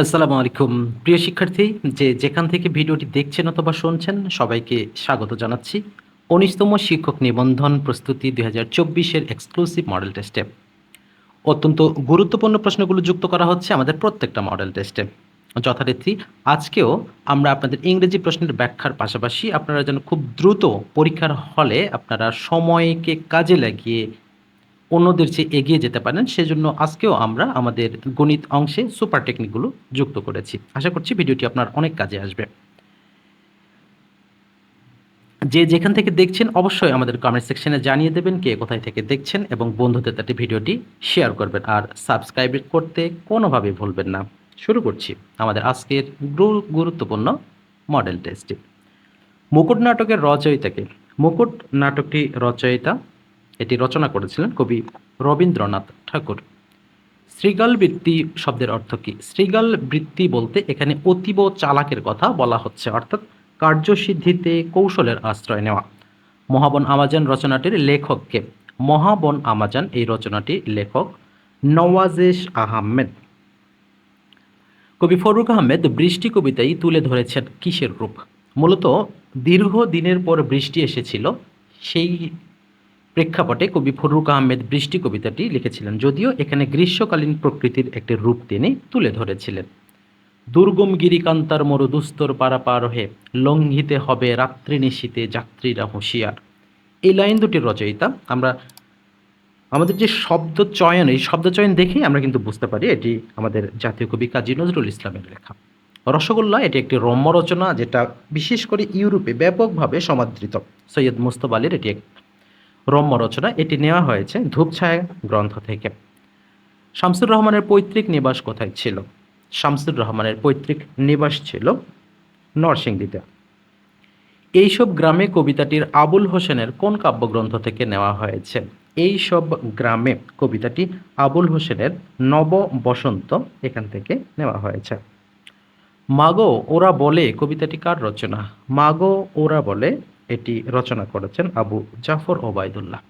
আসসালামু আলাইকুম। প্রিয় শিক্ষার্থী, যে যেখান থেকে ভিডিওটি দেখছেন অথবা শুনছেন, সবাইকে স্বাগত জানাচ্ছি। উনিশতম শিক্ষক নিবন্ধন প্রস্তুতি দুই হাজার চব্বিশের এক্সক্লুসিভ মডেল টেস্টে অত্যন্ত গুরুত্বপূর্ণ প্রশ্নগুলো যুক্ত করা হচ্ছে আমাদের প্রত্যেকটা মডেল টেস্টে যথারীতি, আজকেও আমরা আপনাদের ইংরেজি প্রশ্নের ব্যাখ্যার পাশাপাশি আপনারা যেন খুব দ্রুত পরীক্ষার হলে আপনারা সময়কে কাজে লাগিয়ে অন্যদের চেয়ে এগিয়ে যেতে পারেন, সেজন্য আজকেও আমরা আমাদের গণিত অংশে সুপার টেকনিকগুলো যুক্ত করেছি। আশা করছি ভিডিওটি আপনার অনেক কাজে আসবে। যে যেখান থেকে দেখছেন, অবশ্যই আমাদের কমেন্ট সেকশনে জানিয়ে দেবেন কে কোথায় থেকে দেখছেন এবং বন্ধুদের তাতে ভিডিওটি শেয়ার করবেন। আর সাবস্ক্রাইব করতে কোনোভাবেই ভুলবেন না। শুরু করছি আমাদের আজকের গুরু- গুরুত্বপূর্ণ মডেল টেস্টটি মুকুট নাটকের রচয়িতাকে মুকুট নাটকটি রচয়িতা এটি রচনা করেছিলেন কবি রবীন্দ্রনাথ ঠাকুর। শ্রীগাল বৃত্তি শব্দের অর্থ কী? শ্রীগাল বৃত্তি বলতে এখানে অতীব চালাকের কথা বলা হচ্ছে, অর্থাৎ কার্যসিদ্ধিতে কৌশলের আশ্রয় নেওয়া। মহাবন আমাজান রচনাটির লেখককে মহাবন আমাজান এই রচনাটি লেখক নওয়াজেশ আহমেদ। কবি ফরুক আহমেদ বৃষ্টি কবিতায় তুলে ধরেছেন কিসের রূপ? মূলত দীর্ঘ দিনের পর বৃষ্টি এসেছিল, সেই প্রেক্ষাপটে কবি ফরুক আহমেদ বৃষ্টি কবিতাটি লিখেছিলেন যদিও এখানে গ্রীষ্মকালীন প্রকৃতির একটি রূপ তিনি তুলে ধরেছিলেন। দুর্গম গিরিকান্তার মরু দুস্তর পারাপার হয়ে লঙ্ঘিতে হবে রাত্রি নিশীতে যাত্রীরা হুঁশিয়ার। এই লাইন দুটির রচয়িতা আমরা আমাদের যে শব্দ চয়ন, এই শব্দ চয়ন দেখেই আমরা কিন্তু বুঝতে পারি এটি আমাদের জাতীয় কবি কাজী নজরুল ইসলামের লেখা। রসগোল্লা এটি একটি রম্য রচনা যেটা বিশেষ করে ইউরোপে ব্যাপকভাবে সমাদৃত। সৈয়দ মুস্তফ আলীর এটি রম্য রচনা এটি নেওয়া হয়েছে ধূপছায়া গ্রন্থ থেকে। শামসুর রহমানের পৈতৃক নিবাস কোথায় ছিল? শামসুর রহমানের পৈতৃক নিবাস ছিল নরসিংদীতে। এইসব গ্রামে কবিতাটির আবুল হোসেনের কোন কাব্যগ্রন্থ থেকে নেওয়া হয়েছে? এইসব গ্রামে কবিতাটি আবুল হোসেনের নব বসন্ত এখান থেকে নেওয়া হয়েছে। মাগো ওরা বলে কবিতাটি কার রচনা? মাগো ওরা বলে এটি রচনা করেছেন আবু জাফর ওবায়দুল্লাহ।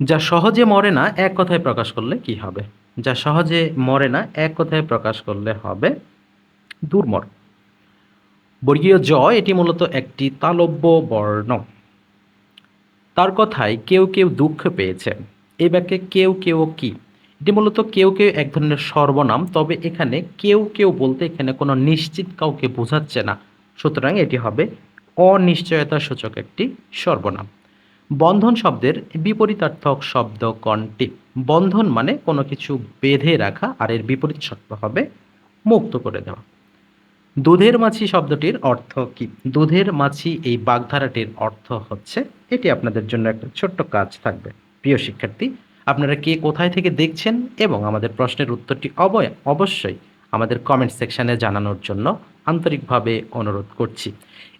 যা সহজে মরে না, এক কথায় প্রকাশ করলে কি হবে? যা সহজে মরে না, এক কথায় প্রকাশ করলে হবে দুর্মর। বর্গীয় জ এটি মূলত একটি তালব্য বর্ণ। তার কথায় কেউ কেউ দুঃখ পেয়েছে। এই বাক্যে কেউ কেউ কি? এটি মূলত কেউ কেউ এক ধরনের সর্বনাম, তবে এখানে কেউ কেউ বলতে এখানে কোনো নিশ্চিত কাউকে বোঝাচ্ছে না। সুতরাং এটি হবে অনিশ্চয়তা সূচক একটি সর্বনাম। বন্ধন শব্দের বিপরীতার্থক শব্দ কোনটি? বন্ধন মানে কোনো কিছু বেঁধে রাখা, আর এর বিপরীত শব্দ হবে মুক্ত করে দেওয়া। দুধের মাছি শব্দটির অর্থ কি? দুধের মাছি এই বাগধারাটির অর্থ হচ্ছে, এটি আপনাদের জন্য একটা ছোট্ট কাজ থাকবে। প্রিয় শিক্ষার্থী, আপনারা কে কোথায় থেকে দেখছেন এবং আমাদের প্রশ্নের উত্তরটি অবয়, অবশ্যই আমাদের কমেন্ট সেকশানে জানানোর জন্য আন্তরিকভাবে অনুরোধ করছি।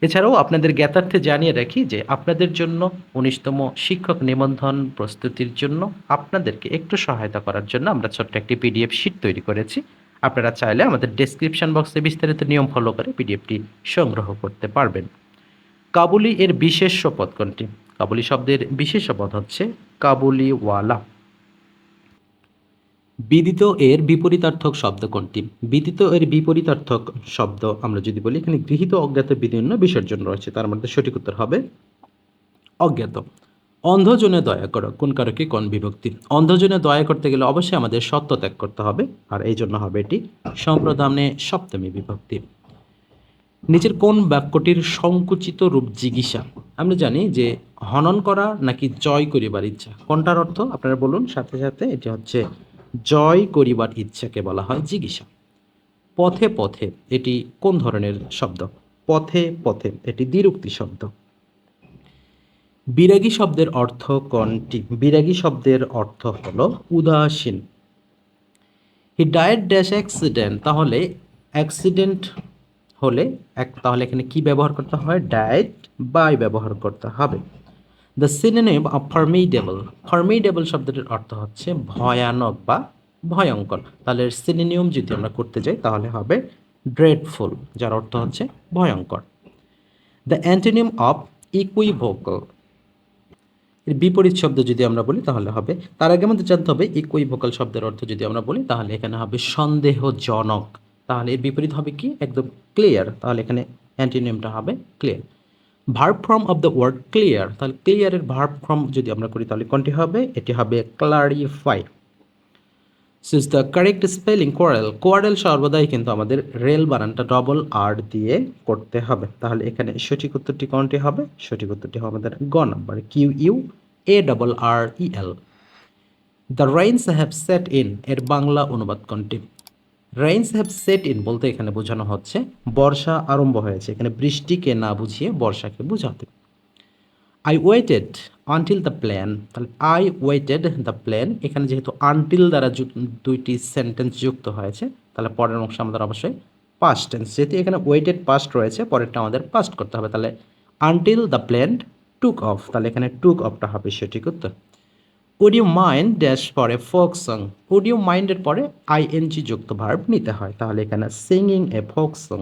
এছাড়াও আপনাদের জ্ঞাতার্থে জানিয়ে রাখি যে আপনাদের জন্য উনিশতম শিক্ষক নিবন্ধন প্রস্তুতির জন্য আপনাদেরকে একটু সহায়তা করার জন্য আমরা ছোট্ট একটি পিডিএফ শিট তৈরি করেছি। আপনারা চাইলে আমাদের ডেসক্রিপশন বক্সে বিস্তারিত নিয়ম ফলো করে পিডিএফটি সংগ্রহ করতে পারবেন। কাবুলি এর বিশেষ পদ কোনটি? কাবুলি শব্দের বিশেষ পদ হচ্ছে কাবুলিওয়ালা। বিদিত এর বিপরীতার্থক শব্দ কোনটি? বিদিত এর বিপরীতার্থক শব্দ আমরা যদি বলি, এখানে গৃহীত অজ্ঞাত বিভিন্ন বিসর্জন রয়েছে, তার মধ্যে সঠিক উত্তর হবে অজ্ঞাত। অন্ধজনে দয়া করো, কোন কারকে? কোন বিভক্তি? অন্ধজনে দয়া করতে গেলে অবশ্যই আমাদের সত্য ত্যাগ করতে হবে, আর এই জন্য হবে এটি সম্প্রদানে সপ্তমী বিভক্তি। নিচের কোন বাক্যটির সংকুচিত রূপ জিজ্ঞাসা? আমরা জানি যে হনন করা নাকি জয় করিবার ইচ্ছা। কোনটার অর্থ? আপনারা বলুন, সাথে সাথে এটি হচ্ছে জয় করিবার ইচ্ছাকে বলা হয় জিজ্ঞাসা। পথে পথে এটি কোন ধরনের শব্দ? পথে পথে এটি দ্বিরুক্তি শব্দ। বিরাগী শব্দের অর্থ কোনটি? বিরাগী শব্দের অর্থ হলো উদাসীন। হি ডায়েট ড্যাশ অ্যাক্সিডেন্ট তাহলে অ্যাক্সিডেন্ট হলে এক তাহলে এখানে কি ব্যবহার করতে হয়? ডায়েট বাই ব্যবহার করতে হবে। The synonym of formidable formidable শব্দটির অর্থ হচ্ছে ভয়ানক বা ভয়ঙ্কর। তাহলে সিনেনিয়ম যদি আমরা করতে যাই, তাহলে হবে ড্রেডফুল যার অর্থ হচ্ছে ভয়ঙ্কর। দ্য অ্যান্টোনিম অফ ইকুইভোকাল এর বিপরীত শব্দ যদি আমরা বলি, তাহলে হবে, তার আগে আমাদের জানতে হবে ইকুই ভোকাল শব্দের অর্থ যদি আমরা বলি, তাহলে এখানে হবে সন্দেহজনক। তাহলে এর বিপরীত হবে কি? একদম ক্লিয়ার তাহলে এখানে অ্যান্টিনিয়ামটা হবে clear verb form of the word clear তাহলে ক্লিয়ারের ভার্ব ফর্ম যদি আমরা করি, তাহলে কোনটি হবে? এটি হবে clarify cis the correct spelling quarrel quarrel সর্বদাই কিন্তু আমাদের রেল বানানটা ডবল আর দিয়ে করতে হবে। তাহলে এখানে সঠিক উত্তরটি কোনটি হবে? সঠিক উত্তরটি হবে আমাদের গ number Q U A double R E L the rains have set in এর বাংলা অনুবাদ কোনটি? রাইন্স হ্যাভ সেট ইন বলতে এখানে বোঝানো হচ্ছে, বর্ষা আরম্ভ হয়েছে। এখানে বৃষ্টিকে না বুঝিয়ে বর্ষাকে বোঝাতে। I waited until the plan তাহলে আই ওয়েটেড দ্য প্ল্যান এখানে যেহেতু আনটিল দ্বারা দুইটি সেন্টেন্স যুক্ত হয়েছে, তাহলে পরের অংশ আমাদের অবশ্যই পাস্ট টেন্স যেহেতু এখানে ওয়েটেড পাস্ট রয়েছে, পরেরটা আমাদের পাস্ট করতে হবে। তাহলে until the plan took off তাহলে এখানে টুক অফটা হবে সঠিক উত্তর। উড ইউ মাইন্ড ড্যাশ পরে ফোক সং উড ইউ মাইন্ডের পরে আইএনজি যুক্ত ভার্ব নিতে হয় তাহলে এখানে singing a folk song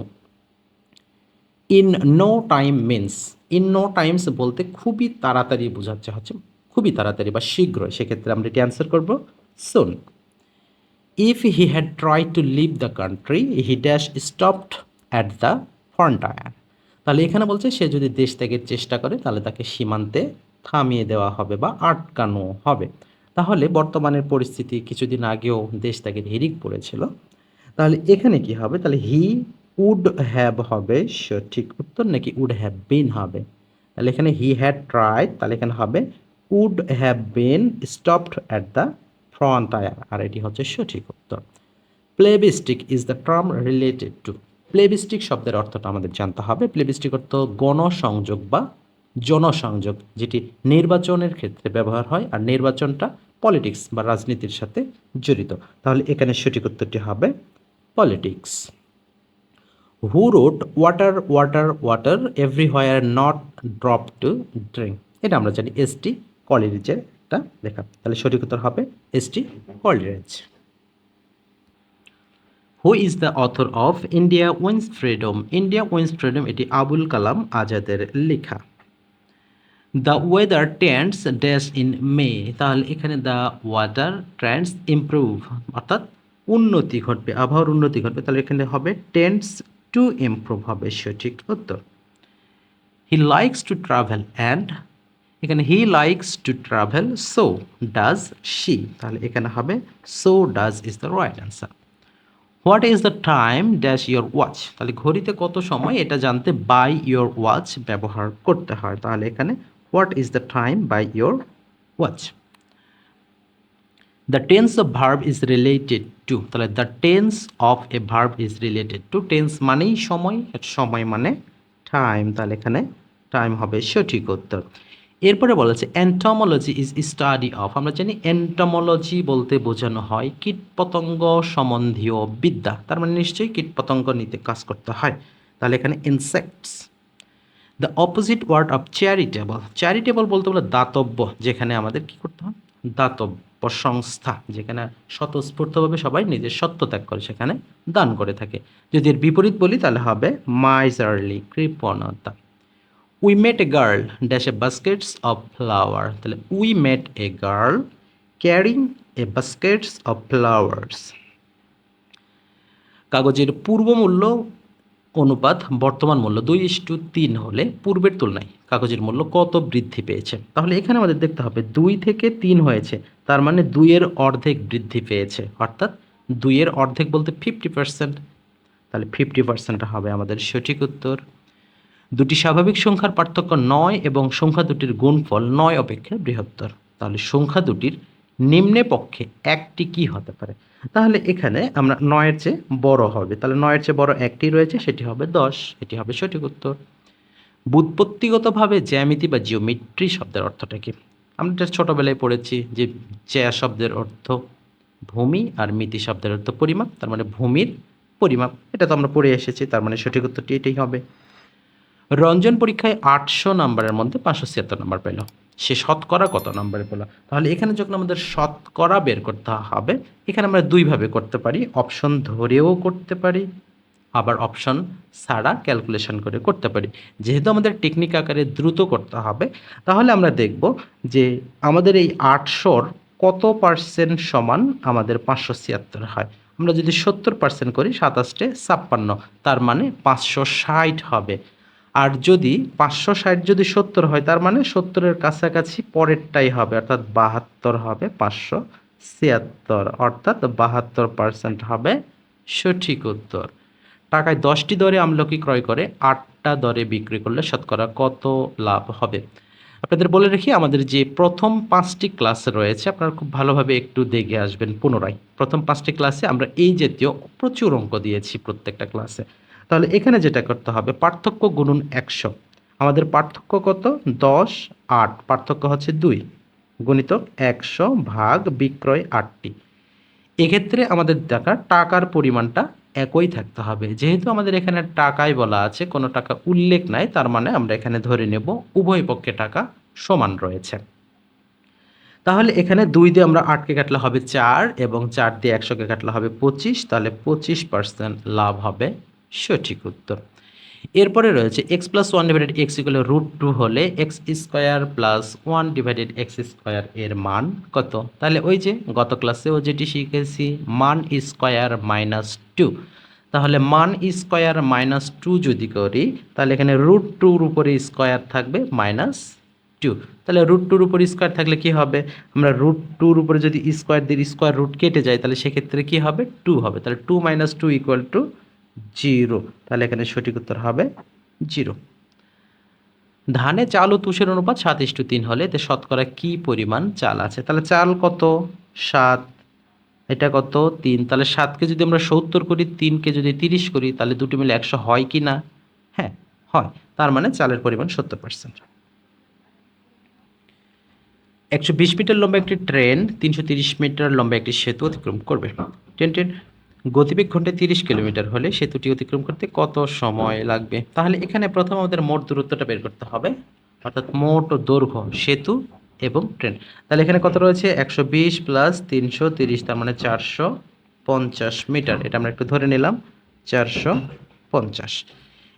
in no time means in no times বলতে খুবই তাড়াতাড়ি বোঝাচ্ছে হচ্ছে খুবই তাড়াতাড়ি বা শীঘ্রই সেক্ষেত্রে আমরা এটি অ্যান্সার করব soon if he had try to leave the country he dash stopped at the frontier তাহলে এখানে বলছে সে যদি দেশ ত্যাগের চেষ্টা করে তাহলে তাকে সীমান্তে থামিয়ে দেওয়া হবে বা আটকানো হবে। তাহলে বর্তমানের পরিস্থিতি কিছুদিন আগেও দেশ তাকে হিরিক পড়েছিল তাহলে এখানে কি হবে? তাহলে হি উড হ্যাভ হবে সঠিক উত্তর নাকি উড হ্যাভ বিন হবে? তাহলে এখানে হি হ্যাড ট্রাই তাহলে এখানে হবে would have been stopped at the frontier আর এটি হচ্ছে সঠিক উত্তর। Plebiscite is the term related to plebiscite শব্দের অর্থটা আমাদের জানতে হবে। প্লেবিস্টিক অর্থ গণসংযোগ বা জনসংযোগ, যেটি নির্বাচনের ক্ষেত্রে ব্যবহার হয় আর নির্বাচনটা পলিটিক্স বা রাজনীতির সাথে জড়িত। তাহলে এখানে সঠিক উত্তরটি হবে politics. Who wrote water water water everywhere not drop to drink এটা আমরা জানি এস টি কলিরিজের একটা লেখা। তাহলে সঠিক উত্তর হবে S T Coleridge who is the author of India wins freedom India wins freedom এটি আবুল কালাম আজাদের লেখা। The weather trends dash in May তাহলে এখানে দ্য ওয়াটার ট্রেন্ডস ইমপ্রুভ অর্থাৎ উন্নতি ঘটবে, আবহাওয়ার উন্নতি ঘটবে, তাহলে এখানে হবে টেন্ডস টু ইমপ্রুভ হবে, সঠিক উত্তর। He likes to travel and এখানে he likes to travel so does she তাহলে এখানে হবে so does is the right answer what is the time dash your watch তাহলে ঘড়িতে কত সময় এটা জানতে বাই ইয়োর ওয়াচ ব্যবহার করতে হয়, তাহলে এখানে what is the time by your watch the tense of verb is related to তাহলে the tense of a verb is related to tense মানেই সময় সময় মানে টাইম তাহলে এখানে টাইম হবে সঠিক উত্তর। এরপরে বলা হচ্ছে অ্যান্টমোলজি ইজ স্টাডি অফ আমরা জানি অ্যান্টমোলজি বলতে বোঝানো হয় কীটপতঙ্গ সম্বন্ধীয় বিদ্যা, তার মানে নিশ্চয়ই কীটপতঙ্গ নিতে কাজ করতে হয়। তাহলে এখানে insects the opposite word of charitable charitable বলতে বলে দাতব্য, যেখানে আমাদের কি করতে হয়? দাতব্য সংস্থা, যেখানে স্বতঃস্ফূর্তভাবে সবাই নিজের সত্য ত্যাগ করে, সেখানে দান করে থাকে। যদি এর বিপরীত বলি, তাহলে হবে মাইজারলি কৃপণতা। We met a girl dash a baskets of flower তাহলে we met a girl carrying a baskets of flowers কাগজের পূর্ব মূল্য অনুপাত বর্তমান মূল্য দুই ইস্টু তিন হলে পূর্বের তুলনায় কাগজের মূল্য কত বৃদ্ধি পেয়েছে? তাহলে এখানে আমাদের দেখতে হবে দুই থেকে তিন হয়েছে, তার মানে দুইয়ের অর্ধেক বৃদ্ধি পেয়েছে। অর্থাৎ দুইয়ের অর্ধেক বলতে ফিফটি পার্সেন্ট তাহলে ফিফটি পার্সেন্ট হবে আমাদের সঠিক উত্তর। দুটি স্বাভাবিক সংখ্যার পার্থক্য নয় এবং সংখ্যা দুটির গুণফল নয় অপেক্ষা বৃহত্তর। তাহলে সংখ্যা দুটির নিম্নে পক্ষে একটি কি হতে পারে? তাহলে এখানে আমরা নয়ের চেয়ে বড় হবে। তাহলে নয়ের চেয়ে বড় একটি রয়েছে, সেটি হবে দশ, এটি হবে সঠিক উত্তর। বুৎপত্তিগতভাবে জ্যামিতি বা জিওমেট্রি শব্দের অর্থটা কি? আমরা এটা ছোটোবেলায় পড়েছি যে জ্যা শব্দের অর্থ ভূমি আর মিতি শব্দের অর্থ পরিমাপ, তার মানে ভূমির পরিমাপ। এটা তো আমরা পড়ে এসেছি, তার মানে সঠিক উত্তরটি এটাই হবে। রঞ্জন পরীক্ষায় আটশো নাম্বারের মধ্যে পাঁচশো ছিয়াত্তর নাম্বার পেল। সে শতকরা কত নম্বরে পেল? তাহলে এখানে যখন আমাদের শতকরা বের করতে হবে, এখানে আমরা দুইভাবে করতে পারি। অপশন ধরেও করতে পারি, আবার অপশন ছাড়া ক্যালকুলেশন করে করতে পারি। যেহেতু আমাদের টেকনিক আকারে দ্রুত করতে হবে, তাহলে আমরা দেখব যে আমাদের এই আটশোর কত পার্সেন্ট সমান আমাদের পাঁচশো ছিয়াত্তর হয়। আমরা যদি সত্তর পার্সেন্ট করি, সাতাশটে ছাপ্পান্ন, তার মানে পাঁচশো ষাট হবে। আর যদি পাঁচশো ষাট যদি সত্তর হয়, তার মানে সত্তরের কাছাকাছি পরেরটাই হবে, অর্থাৎ বাহাত্তর হবে পাঁচশো ছিয়াত্তর, অর্থাৎ বাহাত্তর পার্সেন্ট হবে সঠিক উত্তর। টাকায় দশটি দরে আমলকি ক্রয় করে আটটা দরে বিক্রি করলে শতকরা কত লাভ হবে? আপনাদের বলে রাখি, আমাদের যে প্রথম পাঁচটি ক্লাস রয়েছে, আপনারা খুব ভালোভাবে একটু দেখে আসবেন পুনরায়। প্রথম পাঁচটি ক্লাসে আমরা এই জাতীয় প্রচুর অঙ্ক দিয়েছি প্রত্যেকটা ক্লাসে তাহলে এখানে যেটা করতে হবে, পার্থক্য গুণন একশো। আমাদের পার্থক্য কত? দশ, আট। পার্থক্য হচ্ছে দুই। গণিত একশো ভাগ বিক্রয় আটটি। এক্ষেত্রে আমাদের দেখা টাকার পরিমাণটা একই থাকতে হবে। যেহেতু আমাদের এখানে টাকায় বলা আছে, কোনো টাকা উল্লেখ নাই, তার মানে আমরা এখানে ধরে নেব উভয় পক্ষে টাকা সমান রয়েছে। তাহলে এখানে দুই দিয়ে আমরা আটকে কাটলে হবে চার এবং চার দিয়ে একশোকে কাটলে হবে পঁচিশ, তাহলে পঁচিশ পার্সেন্ট লাভ হবে সঠিক উত্তর। এরপরে রয়েছে X plus one divided X equal root two হলে X square plus one divided X square এর মান কত? তাহলে ওই যে গত ক্লাসেও যেটি শিখেছি, মান স্কোয়ার মাইনাস টু তাহলে মান স্কোয়ার মাইনাস টু যদি করি, তাহলে এখানে রুট টুর উপরে স্কোয়ার থাকবে মাইনাস টু তাহলে রুট টুর উপর স্কোয়ার থাকলে কি হবে? আমরা রুট টুর উপরে যদি স্কোয়ার দিয়ে স্কোয়ার রুট কেটে যাই, তাহলে সেক্ষেত্রে কি হবে? টু হবে। তাহলে two minus two equal two zero. তাহলে এখানে সঠিক উত্তর হবে জিরো। ধানে চাল ও তুষের অনুপাত সাত ইস্টু তিন হলে এতে শতকরা কি পরিমাণ চাল আছে? তাহলে চাল কত? সাত। এটা কত? তিন। তাহলে সাতকে যদি আমরা সত্তর করি, তিনকে যদি তিরিশ করি, তাহলে দুটো মিলে একশো হয় কি না? হ্যাঁ হয়। তার মানে চালের পরিমাণ সত্তর পার্সেন্ট। একশো বিশ মিটার লম্বা একটি ট্রেন, তিনশো তিরিশ মিটার লম্বা একটি সেতু অতিক্রম করবে। ট্রেনটির গতিবেগ ঘন্টায় তিরিশ কিলোমিটার হলে সেতুটি অতিক্রম করতে কত সময় লাগবে? তাহলে এখানে প্রথম আমাদের মোট দূরত্বটা বের করতে হবে অর্থাৎ মোট দৈর্ঘ্য সেতু এবং ট্রেন। তাহলে এখানে কত রয়েছে? একশো বিশ প্লাস তিনশো তিরিশ তার মানে চারশো পঞ্চাশ মিটার। এটা আমরা একটু ধরে নিলাম চারশো পঞ্চাশ।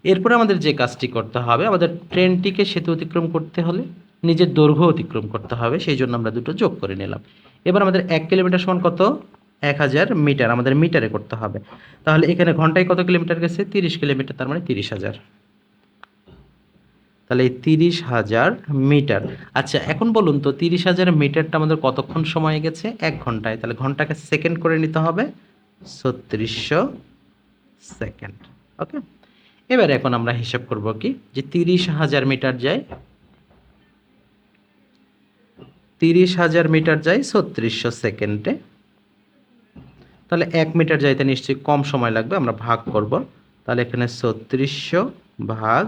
এরপরে আমাদের যে কাজটি করতে হবে আমাদের ট্রেনটিকে সেতু অতিক্রম করতে হলে নিজের দৈর্ঘ্য অতিক্রম করতে হবে সেই জন্য আমরা দুটো যোগ করে নিলাম। এবার আমাদের এক কিলোমিটার সমান কত? এক হাজার মিটার, আমাদের মিটারে করতে হবে। তাহলে এখানে ঘন্টায় কত কিলোমিটার গেছে? তিরিশ কিলোমিটার, তার মানে তিরিশ হাজার। তাহলে তিরিশ হাজার মিটার। আচ্ছা এখন বলুন তো, তিরিশ হাজার মিটারটা আমাদের কতক্ষণ সময় গেছে? এক ঘন্টায়। তাহলে ঘন্টাকে সেকেন্ড করে নিতে হবে, ছত্রিশশো সেকেন্ড। ওকে? এবার এখন আমরা হিসাব করব কি? যে তিরিশ হাজার মিটার যায়, তিরিশ হাজার মিটার যায় ছত্রিশশো সেকেন্ডে। তাহলে এক মিটার যাইতে নিশ্চয়ই কম সময় লাগবে, আমরা ভাগ করব। তাহলে এখানে ছত্রিশশো ভাগ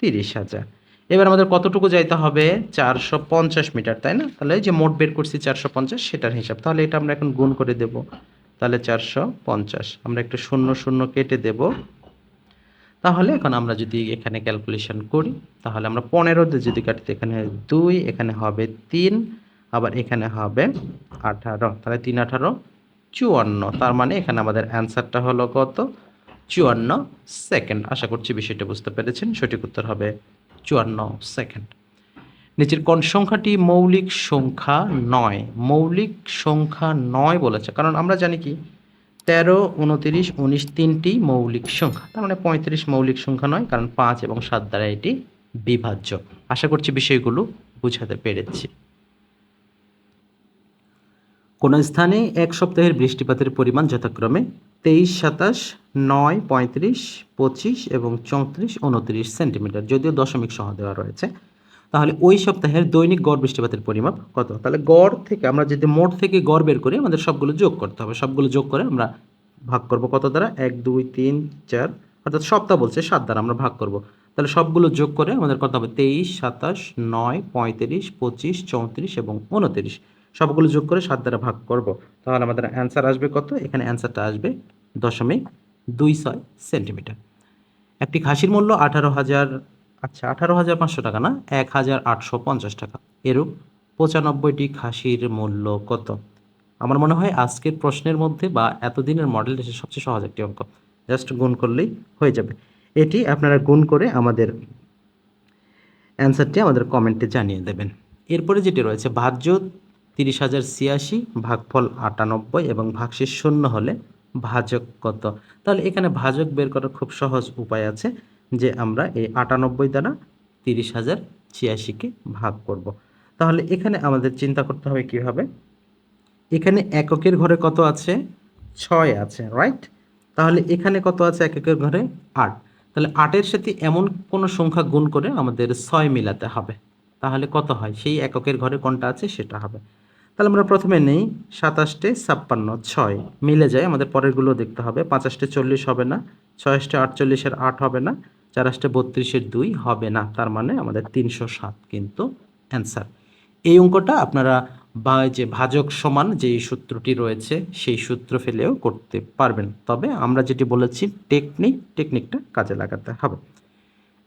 তিরিশ হাজার। এবার আমাদের কতটুকু যাইতে হবে? চারশো পঞ্চাশ মিটার, তাই না? তাহলে যে মোট বের করছি চারশো পঞ্চাশ, সেটার হিসাব। তাহলে এটা আমরা এখন গুণ করে দেব। তাহলে চারশো পঞ্চাশ, আমরা একটু শূন্য শূন্য কেটে দেব। তাহলে এখন আমরা যদি এখানে ক্যালকুলেশন করি, তাহলে আমরা পনেরো যদি কাটিতে এখানে দুই, এখানে হবে তিন, আবার এখানে হবে আঠারো। তাহলে তিন আঠারো চুয়ান্ন। তার মানে এখানে আমাদের অ্যান্সারটা হলো কত? চুয়ান্ন সেকেন্ড। আশা করছি বিষয়টা বুঝতে পেরেছেন। সঠিক উত্তর হবে চুয়ান্ন সেকেন্ড। নিচের কোন সংখ্যাটি মৌলিক সংখ্যা নয়? মৌলিক সংখ্যা নয় বলেছে। কারণ আমরা জানি কি? তেরো, উনতিরিশ, উনিশ তিনটি মৌলিক সংখ্যা। তার মানে পঁয়ত্রিশ মৌলিক সংখ্যা নয়, কারণ পাঁচ এবং সাত দ্বারা এটি বিভাজ্য। আশা করছি বিষয়গুলো বুঝাতে পেরেছি। কোন স্থানে এক সপ্তাহের বৃষ্টিপাতের পরিমাণ যথাক্রমে তেইশ, সাতাশ, নয়, পঁয়ত্রিশ, পঁচিশ এবং চৌত্রিশ, উনত্রিশ সেন্টিমিটার, যদিও দশমিক সহ দেওয়া রয়েছে। তাহলে ওই সপ্তাহের দৈনিক গড় বৃষ্টিপাতের পরিমাপ কত? তাহলে গড় থেকে আমরা যদি মোট থেকে গড় বের করি, আমাদের সবগুলো যোগ করতে হবে। সবগুলো যোগ করে আমরা ভাগ করব কত দ্বারা? এক, দুই, তিন, চার, অর্থাৎ সপ্তাহ বলছে সাত দ্বারা আমরা ভাগ করব। তাহলে সবগুলো যোগ করে আমাদের কত হবে? তেইশ, সাতাশ, নয়, পঁয়ত্রিশ, পঁচিশ, চৌত্রিশ এবং উনত্রিশ। সবগুলো যোগ করে সাত দ্বারা ভাগ করব। তাহলে আমাদের অ্যান্সার আসবে কত? এখানে অ্যান্সারটা আসবে দশমিক দুই ছয় সেন্টিমিটার একটি খাসির মূল্য আঠারো হাজার আচ্ছা আঠারো হাজার পাঁচশো টাকা না? এক হাজার আটশো পঞ্চাশ টাকা। এরূপ পঁচানব্বইটি খাসির মূল্য কত? আমার মনে হয় আজকের প্রশ্নের মধ্যে বা এতদিনের মডেল এসে সবচেয়ে সহজ একটি অঙ্ক। জাস্ট গুণ করলেই হয়ে যাবে। এটি আপনারা গুণ করে আমাদের অ্যান্সারটি আমাদের কমেন্টে জানিয়ে দেবেন। এরপরে যেটি রয়েছে, ভাজ্য তিরিশ হাজার ছিয়াশি ভাগফল আটানব্বই এবং ভাগশেষ শূন্য হলে ভাজক কত? তাহলে এখানে ভাজক বের করার খুব সহজ উপায় আছে যে আমরা এই আটানব্বই দ্বারা তিরিশ হাজার ছিয়াশিকে ভাগ করব। তাহলে এখানে আমাদের চিন্তা করতে হবে কীভাবে এখানে এককের ঘরে কত আছে? ছয় আছে রাইট তাহলে এখানে কত আছে? এককের ঘরে আট। তাহলে আটের সাথে এমন কোনো সংখ্যা গুণ করে আমাদের ছয় মিলাতে হবে। তাহলে কত হয়? সেই এককের ঘরে কোনটা আছে? সেটা হবে। তাহলে আমরা প্রথমে নেই সাতাশটে ছাপ্পান্ন, ছয়। মিলে যায়, আমাদের পরেরগুলো দেখতে হবে। পাঁচাশটে চল্লিশ হবে না, ছয়াশটে আটচল্লিশের আট হবে না, চারাশটে বত্রিশের দুই হবে না। তার মানে আমাদের তিনশো সাত কিন্তু অ্যান্সার। এই অঙ্কটা আপনারা বা যে ভাজক সমান যে সূত্রটি রয়েছে, সেই সূত্র ফেলেও করতে পারবেন। তবে আমরা যেটি বলেছি, টেকনিক, টেকনিকটা কাজে লাগাতে হবে।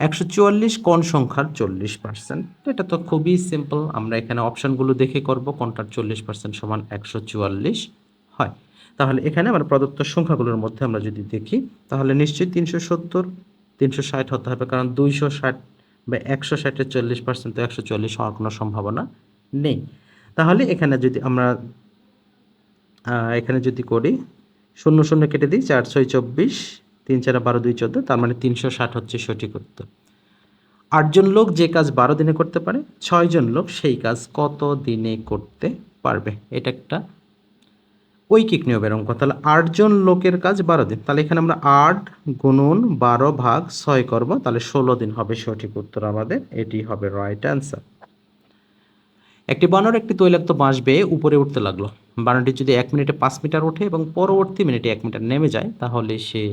একশো চুয়াল্লিশ কোন সংখ্যার চল্লিশ পার্সেন্ট এটা তো খুবই সিম্পল আমরা এখানে অপশানগুলো দেখে করব কোনটার চল্লিশ পার্সেন্ট সমান একশো চুয়াল্লিশ হয়। তাহলে এখানে আমরা প্রদত্ত সংখ্যাগুলোর মধ্যে আমরা যদি দেখি, তাহলে নিশ্চয়ই তিনশো সত্তর, তিনশো ষাট হতে হবে, কারণ দুইশো ষাট বা একশো ষাটের চল্লিশ পার্সেন্ট তো একশো চল্লিশ হওয়ার কোনো সম্ভাবনা নেই। তাহলে এখানে যদি আমরা এখানে যদি করি, শূন্য শূন্য কেটে দিই, চার ছয় চব্বিশ তিন চার বারো দুই চোদ্দ, তার মানে তিনশো ষাট হচ্ছে সঠিক উত্তর। আটজন লোক যে কাজ বারো দিনে করতে পারে, ছয়জন লোক সেই কাজ কত দিনে করতে পারবে? এটা একটা ঐকিক নিয়মের অঙ্ক। তাহলে আটজন লোকের কাজ বারো দিন। তাহলে এখানে আমরা আট গুণন বারো ভাগ ছয় করব, তাহলে ষোলো দিন হবে সঠিক উত্তর আমাদের। এটি হবে রাইট অ্যান্সার একটি বানর একটি তৈলাক্ত বাঁশ বেয়ে উপরে উঠতে লাগল। বানরটি যদি এক মিনিটে পাঁচ মিটার ওঠে এবং পরবর্তী মিনিটে এক মিটার নেমে যায়, তাহলে সে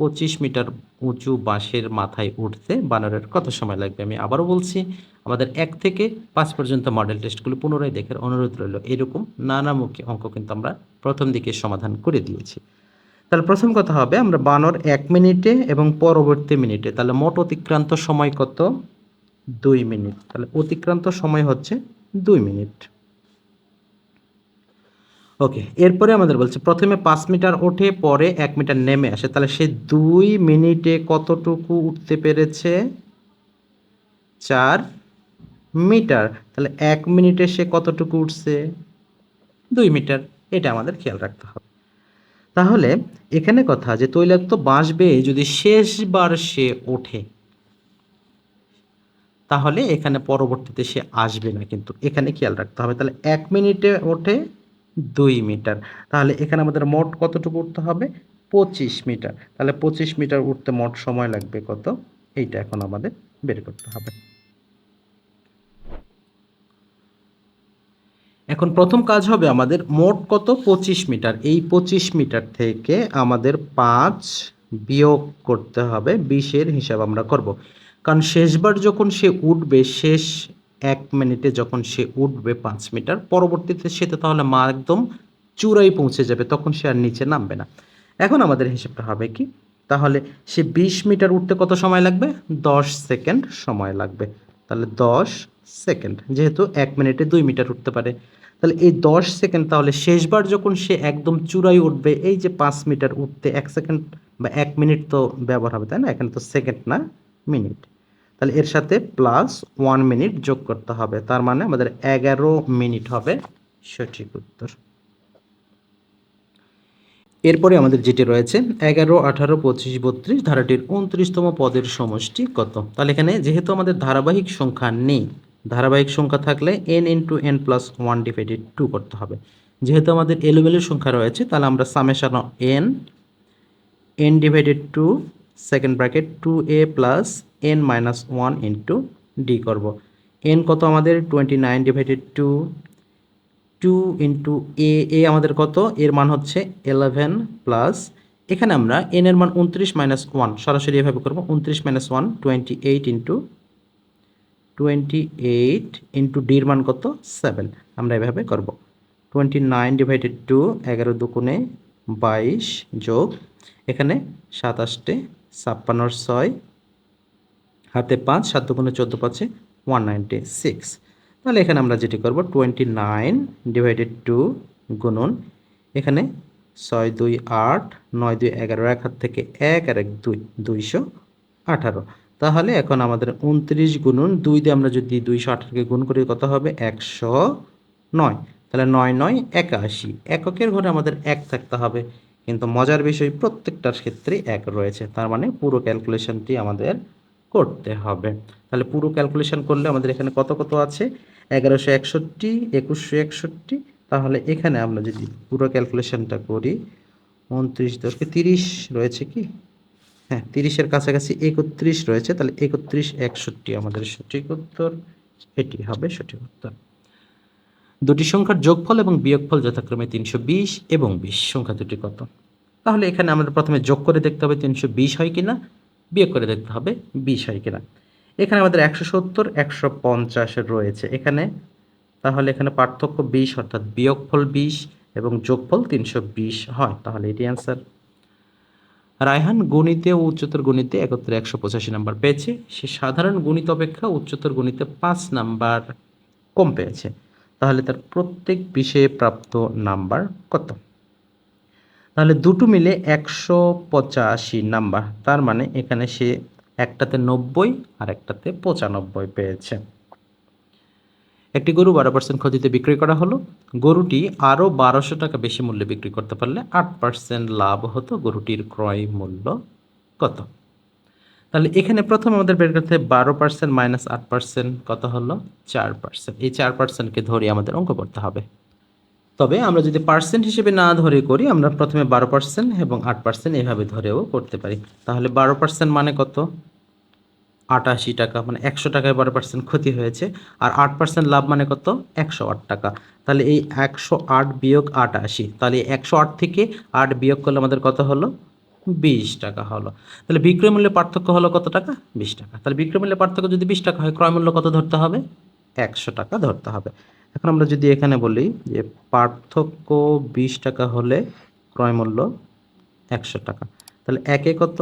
পঁচিশ মিটার উঁচু বাঁশের মাথায় উঠতে বানরের কত সময় লাগবে আমি আবারও বলছি, আমাদের এক থেকে পাঁচ পর্যন্ত মডেল টেস্টগুলো পুনরায় দেখার অনুরোধ রইল। এরকম নানামুখী অঙ্ক কিন্তু আমরা প্রথম দিকে সমাধান করে দিয়েছি। তাহলে প্রথম কথা হবে, আমরা বানর এক মিনিটে এবং পরবর্তী মিনিটে, তাহলে মোট অতিক্রান্ত সময় কত? দুই মিনিট। তাহলে অতিক্রান্ত সময় হচ্ছে দুই মিনিট। ওকে এরপরে আমাদের বলছে, প্রথমে পাঁচ মিটার ওঠে, পরে এক মিটার নেমে আসে। তাহলে সে দুই মিনিটে কতটুকু উঠতে পেরেছে? চার মিটার। তাহলে এক মিনিটে সে কতটুকু উঠছে? দুই মিটার। এটা আমাদের খেয়াল রাখতে হবে। তাহলে এখানে কথা যে তৈলাক্ত বাঁশ যদি শেষবার সে ওঠে, তাহলে এখানে পরবর্তীতে সে আসবে না কিন্তু। এখানে খেয়াল রাখতে হবে। তাহলে এক মিনিটে ওঠে দুই মিটার। তাহলে এখানে আমাদের মোট কতটুকু উঠতে হবে? পঁচিশ মিটার। তাহলে পঁচিশ মিটার উঠতে মোট সময় লাগবে কত? এইটা এখন আমাদের বের করতে হবে। এখন প্রথম কাজ হবে আমাদের মোট কত? পঁচিশ মিটার। এই পঁচিশ মিটার থেকে আমাদের পাঁচ বিয়োগ করতে হবে। বিশের হিসাব আমরা করব। কারণ শেষবার যখন সে উঠবে, শেষ এক মিনিটে যখন সে উঠবে পাঁচ মিটার, পরবর্তীতে সে তো তাহলে মা একদম চূড়ায় পৌঁছে যাবে, তখন সে আর নিচে নামবে না। এখন আমাদের হিসেবটা হবে কি? তাহলে সে বিশ মিটার উঠতে কত সময় লাগবে? দশ সেকেন্ড সময় লাগবে। তাহলে দশ সেকেন্ড, যেহেতু এক মিনিটে দুই মিটার উঠতে পারে। তাহলে এই দশ সেকেন্ড তাহলে শেষবার যখন সে একদম চূড়ায় উঠবে, এই যে পাঁচ মিটার উঠতে এক সেকেন্ড বা এক মিনিট তো ব্যবহার হবে, তাই না? এখানে তো সেকেন্ড না, মিনিট। তাহলে এর সাথে প্লাস ওয়ান মিনিট যোগ করতে হবে। তার মানে আমাদের এগারো মিনিট হবে সঠিক উত্তর। এরপরে আমাদের যেটি রয়েছে, এগারো, আঠারো, পঁচিশ, বত্রিশ, ধারাটির উনত্রিশতম পদের সমষ্টি কত? তাহলে এখানে যেহেতু আমাদের ধারাবাহিক সংখ্যা নেই, ধারাবাহিক সংখ্যা থাকলে N into N plus one divided two করতে হবে। যেহেতু আমাদের এলোমেলো সংখ্যা রয়েছে, তাহলে আমরা summation N N divided two second bracket two A plus N minus one into D করব। এন কত আমাদের? Twenty nine divided two two into A A আমাদের কত? এর মান হচ্ছে ইলেভেন প্লাস এখানে আমরা এন এর মান উনত্রিশ মাইনাস ওয়ান সরাসরি এভাবে করব, উনত্রিশ minus one twenty eight into twenty eight into ডির মান কত? সেভেন আমরা এভাবে করব। টোয়েন্টি নাইন ডিভাইডেড টু এগারো দুগুণে বাইশ যোগ, এখানে সাতাশটে ছাপ্পান্নর ছয় হাতে পাঁচ, সাত দুগুণে চোদ্দ পাঁচে ওয়ান নাইনটি সিক্স তাহলে এখানে আমরা যেটি করব টোয়েন্টি নাইন ডিভাইডেড টু গুণন, এখানে ছয় দুই আট, নয় দুই এগারো, এক হাত থেকে এক, আর এক দুই দুইশো আঠারো। তাহলে এখন আমাদের উনত্রিশ গুণন দুই দিয়ে আমরা যদি দুইশো আঠারোকে গুণ করি, কত হবে? একশো নয়। তাহলে নয় নয় একাশি। এককের ঘরে আমাদের এক থাকতে হবে। কিন্তু মজার বিষয়, প্রত্যেকটার ক্ষেত্রে এক রয়েছে। তার মানে পুরো ক্যালকুলেশনটি আমাদের করতে হবে। তাহলে পুরো ক্যালকুলেশন করলে আমাদের এখানে কত কত আছে? এগারোশো একষট্টি, একুশশো একষট্টি। তাহলে এখানে আমরা যদি পুরো ক্যালকুলেশনটা করি, উনত্রিশ দশকে তিরিশ রয়েছে কি? হ্যাঁ তিরিশের কাছাকাছি একত্রিশ রয়েছে, তাহলে একত্রিশ একষট্টি আমাদের সঠিক উত্তর। এটি হবে সঠিক উত্তর। দুটি সংখ্যার যোগফল এবং বিয়োগফল যথাক্রমে তিনশো বিশ এবং বিশ। সংখ্যা দুটি কত? তাহলে এখানে আমরা প্রথমে যোগ করে দেখতে হবে তিনশো বিশ হয় কিনা। বিয়োগ করে দেখতে হবে বিশ হয় কিনা এখানে আমাদের একশো সত্তর, একশো পঞ্চাশ রয়েছে। এখানে তাহলে এখানে পার্থক্য বিশ অর্থাৎ বিয়োগফল বিশ এবং যোগফল তিনশো বিশ হয়। তাহলে এটি অ্যান্সার রায়হান গণিতে ও উচ্চতর গণিতে একত্রে একশো পঁচাশি নাম্বার পেয়েছে। সে সাধারণ গণিত অপেক্ষা উচ্চতর গণিতে পাঁচ নাম্বার কম পেয়েছে। তাহলে তার প্রত্যেক বিষয়ে প্রাপ্ত নাম্বার কত? তাহলে দুটো মিলে একশো পঁচাশি নাম্বার। তার মানে এখানে সে একটাতে নব্বই আর একটাতে পঁচানব্বই পেয়েছে। একটি গরু বারো পার্সেন্ট ক্ষতিতে বিক্রি করা হলো। গরুটি আরও বারোশো টাকা বেশি মূল্যে বিক্রি করতে পারলে আট পার্সেন্ট লাভ হতো। গরুটির ক্রয় মূল্য কত? তাহলে এখানে প্রথম আমাদের বের করতে বারো পার্সেন্ট মাইনাস আট পার্সেন্ট কত হলো? চার পার্সেন্ট এই চার পার্সেন্টকে ধরে আমাদের অঙ্ক করতে হবে। তবে আমরা যদি পার্সেন্ট হিসেবে না ধরে করি, আমরা প্রথমে বারো পার্সেন্ট এবং আট পার্সেন্ট এভাবে ধরেও করতে পারি। তাহলে বারো পার্সেন্ট মানে কত? আটাশি টাকা মানে একশো টাকায় বারো পার্সেন্ট ক্ষতি হয়েছে, আর আট পার্সেন্ট লাভ মানে কত? একশো আট টাকা। তাহলে এই একশো আট বিয়োগ আটাশি, তাহলে একশো আট থেকে আট বিয়োগ করলে আমাদের কত হলো? বিশ টাকা হলো। তাহলে বিক্রয় মূল্যের পার্থক্য হলো কত টাকা? বিশ টাকা। তাহলে বিক্রয় মূল্যের পার্থক্য যদি বিশ টাকা হয়, ক্রয় মূল্য কত ধরতে হবে? একশো টাকা ধরতে হবে। এখন আমরা যদি এখানে বলি যে পার্থক্য বিশ টাকা হলে ক্রয় মূল্য একশো টাকা, তাহলে একে কত?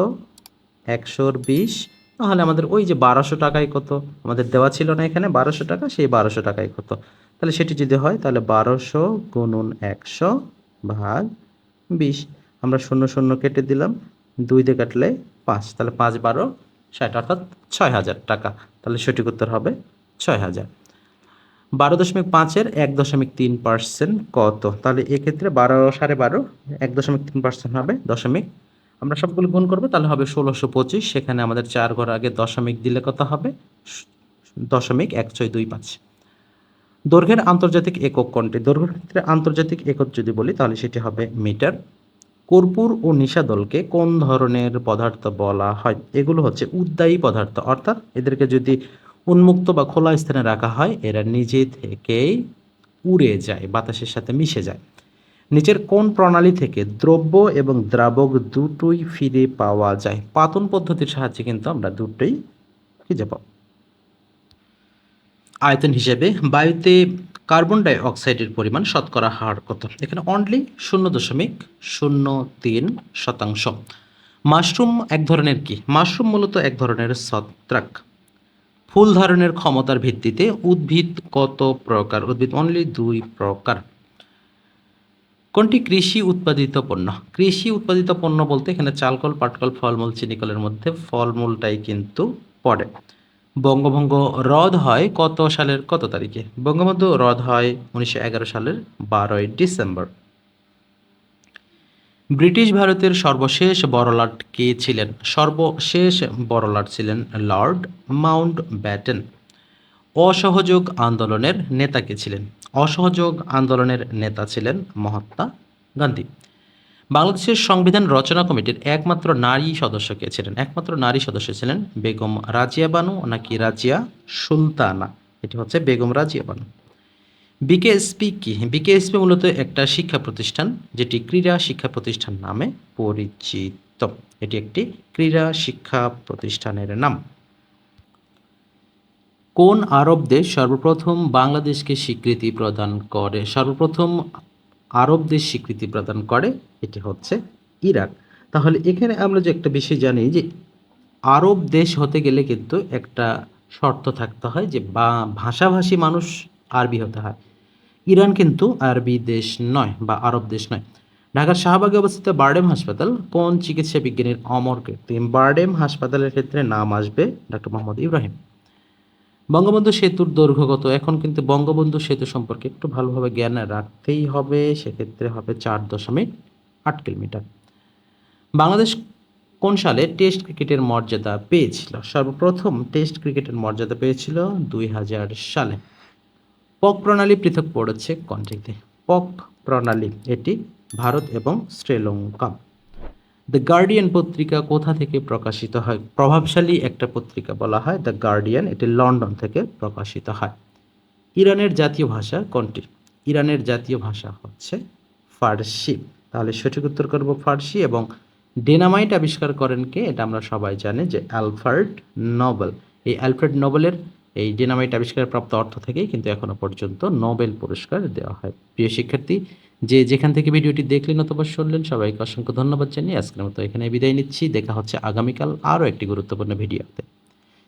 একশোর বিশ। তাহলে আমাদের ওই যে বারোশো টাকায় কত? আমাদের দেওয়া ছিল না এখানে, বারোশো টাকা, সেই বারোশো টাকায় কত? তাহলে সেটি যদি হয়, তাহলে বারোশো গুণুন একশো ভাগ বিশ। আমরা শূন্য শূন্য কেটে দিলাম, দুই দিয়ে কাটলে পাঁচ, তাহলে পাঁচ বারো ষাট, অর্থাৎ ছয় হাজার টাকা। তাহলে সঠিক উত্তর হবে ছয় হাজার। বারো দশমিক পাঁচের এক দশমিক তিন পার্সেন্ট কত? তাহলে এক্ষেত্রে বারো সাড়ে বারো এক দশমিক তিন পার্সেন্ট হবে দশমিক। আমরা সবগুলো গুণ করব, তাহলে হবে ষোলোশো পঁচিশ। সেখানে আমাদের চার ঘর আগে দশমিক দিলে কত হবে? দশমিক এক ছয় দুই পাঁচ। দৈর্ঘ্যের আন্তর্জাতিক একক কোনটি? দৈর্ঘ্যের ক্ষেত্রে আন্তর্জাতিক একক যদি বলি, তাহলে সেটি হবে মিটার। কর্পূর ও নিশাদলকে কোন ধরনের পদার্থ বলা হয়? এগুলো হচ্ছে উদ্দায়ী পদার্থ, অর্থাৎ এদেরকে যদি উন্মুক্ত বা খোলা স্থানে রাখা হয়, এরা নিজে থেকেই উড়ে যায়, বাতাসের সাথে মিশে যায়। নিচের কোন প্রণালী থেকে দ্রব্য এবং দ্রাবক দুটোই ফিরে পাওয়া যায়। পাতন পদ্ধতির সাহায্যে কিন্তু আমরা দুটোই খুঁজে পাব। আয়তন হিসেবে বায়ুতে কার্বন ডাই অক্সাইডের পরিমাণ শতকরা হার কত? এখানে অনলি শূন্য দশমিক শূন্য তিন শতাংশ। মাশরুম এক ধরনের কি? মাশরুম মূলত এক ধরনের ছত্রাক। ফুল ধারণের ক্ষমতার ভিত্তিতে উদ্ভিদ কত প্রকার? উদ্ভিদ অনলি দুই প্রকার। কোনটি? কৃষি উৎপাদিত পণ্য। কৃষি উৎপাদিত পণ্য বলতে এখানে চালকল, পাটকল, ফলমূল, চিনিকলের মধ্যে ফলমূলটাই কিন্তু পড়ে। বঙ্গভঙ্গ রদ হয় কত সালের, কত তারিখে? বঙ্গবন্ধু রদ হয় উনিশশো এগারো সালের বারোই ডিসেম্বর। ব্রিটিশ ভারতের সর্বশেষ বড়লাট কে ছিলেন? সর্বশেষ বড়লাট ছিলেন লর্ড মাউন্ট ব্যাটেন অসহযোগ আন্দোলনের নেতা কে ছিলেন? অসহযোগ আন্দোলনের নেতা ছিলেন মহাত্মা গান্ধী। বাংলাদেশের সংবিধান রচনা কমিটির একমাত্র নারী সদস্য কে ছিলেন? একমাত্র নারী সদস্য ছিলেন বেগম রাজিয়া বানু নাকি রাজিয়া সুলতানা? এটি হচ্ছে বেগম রাজিয়া বানু। বিকেএসপি কি? বিকেএসপি মূলত একটা শিক্ষা প্রতিষ্ঠান যেটি ক্রীড়া শিক্ষা প্রতিষ্ঠান নামে পরিচিত। এটি একটি ক্রীড়া শিক্ষা প্রতিষ্ঠানের নাম। কোন আরব দেশ সর্বপ্রথম বাংলাদেশকে স্বীকৃতি প্রদান করে? সর্বপ্রথম আরব দেশ স্বীকৃতি প্রদান করে, এটি হচ্ছে ইরাক। তাহলে এখানে আমরা যে একটা বিষয় জানি যে আরব দেশ হতে গেলে কিন্তু একটা শর্ত থাকতে হয় যে বা, ভাষাভাষী মানুষ আরবি হতে হয়। ইরান কিন্তু আরবি দেশ নয় বা আরব দেশ নয়। ঢাকার শাহবাগে অবস্থিত বার্ডেম হাসপাতাল কোন চিকিৎসা বিজ্ঞানীর অমর কৃত্রিম বার্ডেম হাসপাতালের ক্ষেত্রে নাম আসবে ডক্টর মোহাম্মদ ইব্রাহিম। বঙ্গবন্ধু সেতুর দৈর্ঘ্য কত এখন কিন্তু বঙ্গবন্ধু সেতু সম্পর্কে একটু ভালোভাবে জ্ঞান রাখতেই হবে, সেক্ষেত্রে হবে চার দশমিক আট কিলোমিটার। বাংলাদেশ কোন সালে টেস্ট ক্রিকেটের মর্যাদা পেয়েছিল? সর্বপ্রথম টেস্ট ক্রিকেটের মর্যাদা পেয়েছিল দুই হাজার সালে। পক প্রণালী পৃথক পড়েছে কোনটিতে? পক প্রণালী, এটি ভারত এবং শ্রীলঙ্কা। দ্য গার্ডিয়ান পত্রিকা কোথা থেকে প্রকাশিত হয়? প্রভাবশালী একটা পত্রিকা বলা হয় দ্য গার্ডিয়ান এটি লন্ডন থেকে প্রকাশিত হয়। ইরানের জাতীয় ভাষা কোনটি? ইরানের জাতীয় ভাষা হচ্ছে ফার্সি। তাহলে সঠিক উত্তর করব ফার্সি এবং ডেনামাইট আবিষ্কার করেন কে? এটা আমরা সবাই জানি যে অ্যালফার্ড নোবেল। এই অ্যালফ্রেড নোবেলের এই ডেনামাইট আবিষ্কারের প্রাপ্ত অর্থ থেকেই কিন্তু এখনও পর্যন্ত নোবেল পুরস্কার দেওয়া হয়। প্রিয় শিক্ষার্থী, যে যেখান থেকে ভিডিওটি দেখলেন অথবা শুনলেন, সবাইকে অসংখ্য ধন্যবাদ জানিয়ে আজকের মতো এখানে বিদায় নিচ্ছি। দেখা হচ্ছে আগামীকাল আরও একটি গুরুত্বপূর্ণ ভিডিওতে।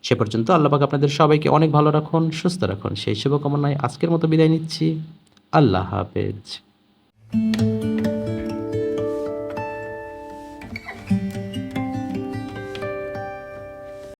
সে পর্যন্ত আল্লাপাক আপনাদের সবাইকে অনেক ভালো রাখুন, সুস্থ রাখুন। সেই শুভকামনায় আজকের মতো বিদায় নিচ্ছি। আল্লাহ হাফেজ।